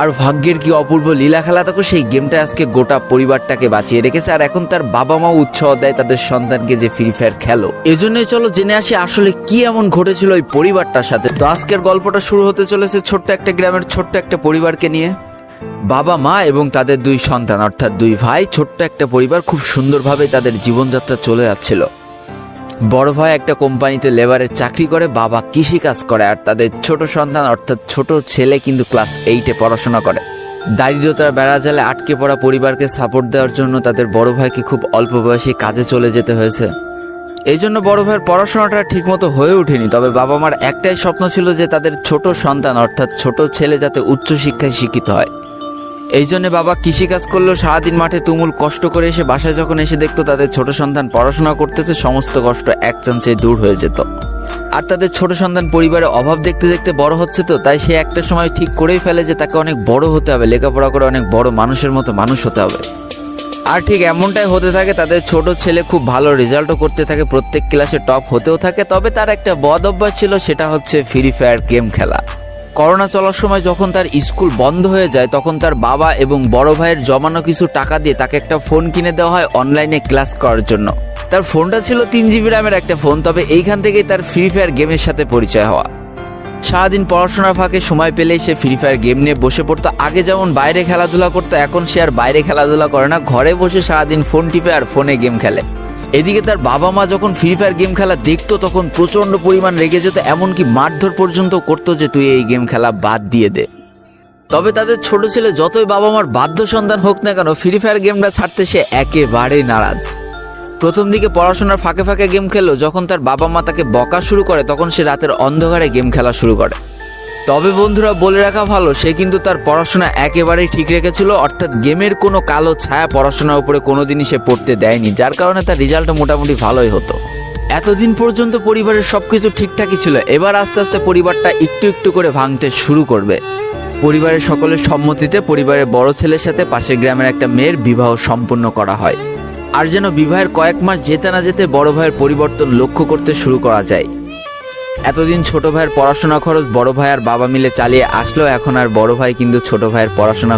আর ভাগ্যের কি অপূর্ব লীলা খেলা থাকো সেই গেমটা আজকে গোটা পরিবারটাকে বাঁচিয়ে রেখেছে, আর এখন তার বাবা মাও উৎসাহ দেয় তাদের সন্তানকে যে ফ্রি ফায়ার খেলো। এজন্যই চলো জেনে আসি আসলে কি এমন ঘটেছিল ওই পরিবারটার সাথে। তো আজকের গল্পটা শুরু হতে চলেছে ছোট্ট একটা গ্রামের ছোট্ট একটা পরিবারকে নিয়ে। বাবা, মা এবং তাদের দুই সন্তান, অর্থাৎ দুই ভাই, ছোট্ট একটা পরিবার খুব সুন্দরভাবে তাদের জীবনযাত্রা চলে যাচ্ছিল। বড় ভাই একটা কোম্পানিতে লেবারের চাকরি করে, বাবা কৃষি কাজ করে, আর তাদের ছোট সন্তান অর্থাৎ ছোট ছেলে কিন্তু ক্লাস এইটে পড়াশোনা করে। দারিদ্রতার বেড়া জালে আটকে পড়া পরিবারকে সাপোর্ট দেওয়ার জন্য তাদের বড় ভাইকে খুব অল্প বয়সে কাজে চলে যেতে হয়েছে। এই জন্য বড় ভাইয়ের পড়াশোনাটা ঠিকমতো হয়ে ওঠেনি, তবে বাবা মার একটাই স্বপ্ন ছিল যে তাদের ছোট সন্তান অর্থাৎ ছোট ছেলে যাতে উচ্চশিক্ষায় শিক্ষিত হয়। এই জন্য বাবা কৃষিকাজ করলেও সারাদিন মাঠে তুমুল কষ্ট করে এসে বাসায় যখন এসে দেখতো তাদের ছোট সন্তান পড়াশোনা করতেছে, সমস্ত কষ্ট এক চান্সে দূর হয়ে যেত। আর তাদের ছোট সন্তান পরিবারে অভাব দেখতে দেখতে বড় হচ্ছে তো, তাই সে একটা সময় ঠিক করেই ফেলে যে তাকে অনেক বড় হতে হবে, লেখাপড়া করে অনেক বড় মানুষের মতো মানুষ হতে হবে। আর ঠিক এমনটাই হতে থাকে, তাদের ছোট ছেলে খুব ভালো রেজাল্টও করতে থাকে, প্রত্যেক ক্লাসে টপ হতেও থাকে, তবে তার একটা বদ অভ্যাস ছিল, সেটা হচ্ছে ফ্রি ফায়ার গেম খেলা। করোনা চলার সময় যখন তার স্কুল বন্ধ হয়ে যায়, তখন তার বাবা এবং বড় ভাইয়ের জমানো কিছু টাকা দিয়ে তাকে একটা ফোন কিনে দেওয়া হয় অনলাইনে ক্লাস করার জন্য। তার ফোনটা ছিল তিন জিবি র্যামের একটা ফোন, তবে এইখান থেকেই তার ফ্রি ফায়ার গেমের সাথে পরিচয় হওয়া। সারাদিন পড়াশোনার ফাঁকে সময় পেলেই সে ফ্রি ফায়ার গেম নিয়ে বসে পড়তো। আগে যেমন বাইরে খেলাধুলা করতো, এখন সে আর বাইরে খেলাধুলা করে না। ঘরে বসে সারাদিন ফোন টিপে আর ফোনে গেম খেলে। এদিকে তার বাবা মা যখন ফ্রি ফায়ার গেম খেলা দেখতো, তখন প্রচণ্ড পরিমাণ রেগে যেত, এমনকি মারধর পর্যন্ত করতো যে, তুই এই গেম খেলা বাদ দিয়ে দে। তবে তাদের ছোট ছেলে যতই বাবা মার বাধ্য সন্তান হোক না কেন ফ্রি ফায়ার গেমটা ছাড়তে সে একেবারেই নারাজ। প্রথম দিকে পড়াশোনার ফাঁকে ফাঁকে গেম খেললো, যখন তার বাবা মা তাকে বকা শুরু করে, তখন সে রাতের অন্ধকারে গেম খেলা শুরু করে। তবে বন্ধুরা বলে রাখা ভালো, সে কিন্তু তার পড়াশোনা একেবারেই ঠিক রেখেছিল, অর্থাৎ গেমের কোনো কালো ছায়া পড়াশোনার উপরে কোনোদিনই সে পড়তে দেয়নি, যার কারণে তার রেজাল্ট মোটামুটি ভালোই হতো। এতদিন পর্যন্ত পরিবারের সব কিছু ঠিকঠাকই ছিল, এবার আস্তে আস্তে পরিবারটা একটু একটু করে ভাঙতে শুরু করবে। পরিবারের সকলের সম্মতিতে পরিবারের বড় ছেলের সাথে পাশের গ্রামের একটা মেয়ের বিবাহ সম্পন্ন করা হয়। আর যেন বিবাহের কয়েক মাস যেতে না যেতে বড় ভাইয়ের পরিবর্তন লক্ষ্য করতে শুরু করা যায়। এতদিন ছোট ভাইয়ের পড়াশোনা খরচ বড় ভাই আর বাবা মিলে চালিয়ে আসলেও এখন আর বড় ভাই কিন্তু ছোট ভাইয়ের পড়াশোনা